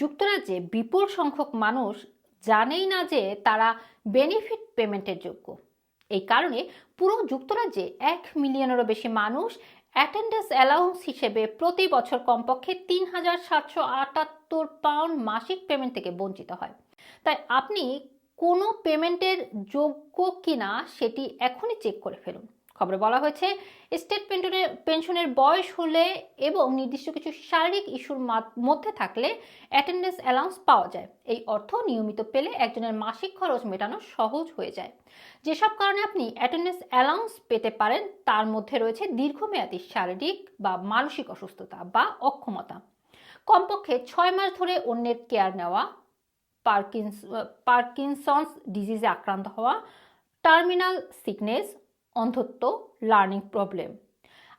যুক্তরাজ্যে বিপুল সংখ্যক মানুষ জানেই না যে তারা বেনিফিট পেমেন্টের যোগ্য। এই কারণে পুরো যুক্তরাজ্যে এক মিলিয়নেরও বেশি মানুষ অ্যাটেন্ডেন্স অ্যালাউন্স হিসেবে প্রতি বছর কমপক্ষে তিন হাজার সাতশো আটাত্তর পাউন্ড মাসিক পেমেন্ট থেকে বঞ্চিত হয়। তাই আপনি কোনো পেমেন্টের যোগ্য কিনা সেটি এখনই চেক করে ফেলুন। খবরে বলা হয়েছে স্টেট পেনশনের পেনশনের বয়স হলে এবং নির্দিষ্ট কিছু শারীরিক ইস্যুর মধ্যে থাকলে অ্যাটেন্ডেন্স অ্যালাউন্স পাওয়া যায়। এই অর্থ নিয়মিত পেলে একজনের মাসিক খরচ মেটানো সহজ হয়ে যায়। যেসব কারণে আপনি অ্যাটেন্ডেন্স অ্যালাউন্স পেতে পারেন, তার মধ্যে রয়েছে দীর্ঘমেয়াদী শারীরিক বা মানসিক অসুস্থতা বা অক্ষমতা। কমপক্ষে ছয় মাস ধরে অন্যের কেয়ার নেওয়া, পার্কিন্স, পার্কিনসন্স ডিজিজে আক্রান্ত হওয়া টার্মিনাল সিকনেস অন্ধত্ব লার্নিং প্রবলেম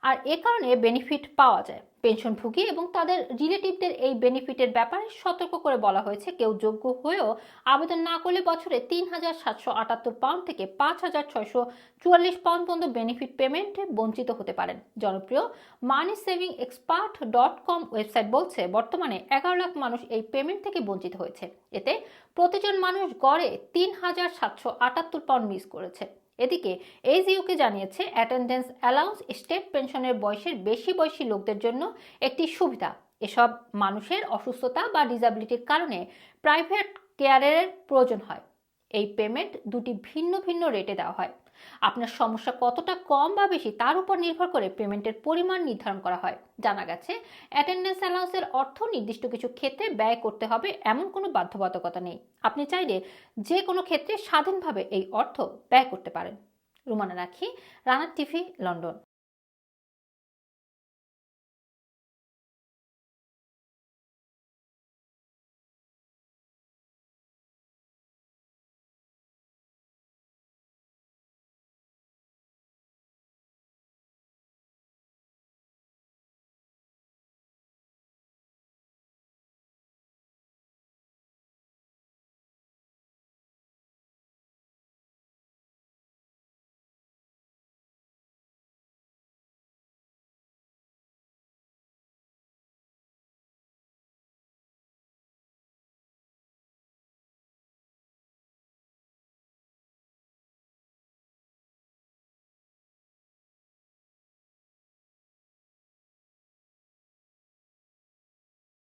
আর এ কারণে বেনিফিট পাওয়া যায়। পেনশনভোগী এবং তাদের রিলেটিভদের এই বেনিফিটের ব্যাপারে সতর্ক করে বলা হয়েছে। কেউ যোগ্য হয়েও আবেদন না করলে বছরে তিন হাজার সাতশো আটাত্তর পাউন্ড থেকে পাঁচ হাজার ছয়শো চুয়াল্লিশ পাউন্ড পর্যন্ত বেনিফিট পেমেন্টে বঞ্চিত হতে পারেন। জনপ্রিয় money saving expert dot com website বলছে, বর্তমানে এগারো লাখ মানুষ এই পেমেন্ট থেকে বঞ্চিত হয়েছে। এতে প্রতিজন মানুষ গড়ে তিন হাজার সাতশো আটাত্তর পাউন্ড মিস করেছে। এদিকে এইচইউকে জানিয়েছে অ্যাটেন্ডেন্স অ্যালাউন্স স্টেট পেনশনের বয়সের বেশি বয়সী লোকদের জন্য একটি সুবিধা। এসব মানুষের অসুস্থতা বা ডিসাবিলিটির কারণে প্রাইভেট কেয়ারের প্রয়োজন হয়। এই পেমেন্ট দুটি ভিন্ন ভিন্ন রেটে দেওয়া হয়। আপনার সমস্যা কতটা কম বা বেশি তার উপর নির্ভর করে পেমেন্টের পরিমাণ নির্ধারণ করা হয়। জানা গেছে, অ্যাটেন্ডেন্স অ্যালাউন্সের অর্থ নির্দিষ্ট কিছু ক্ষেত্রে ব্যয় করতে হবে এমন কোনো বাধ্যবাধকতা নেই। আপনি চাইলে যে কোনো ক্ষেত্রে স্বাধীনভাবে এই অর্থ ব্যয় করতে পারেন। রুমানা রাখি রানার টিভি, লন্ডন।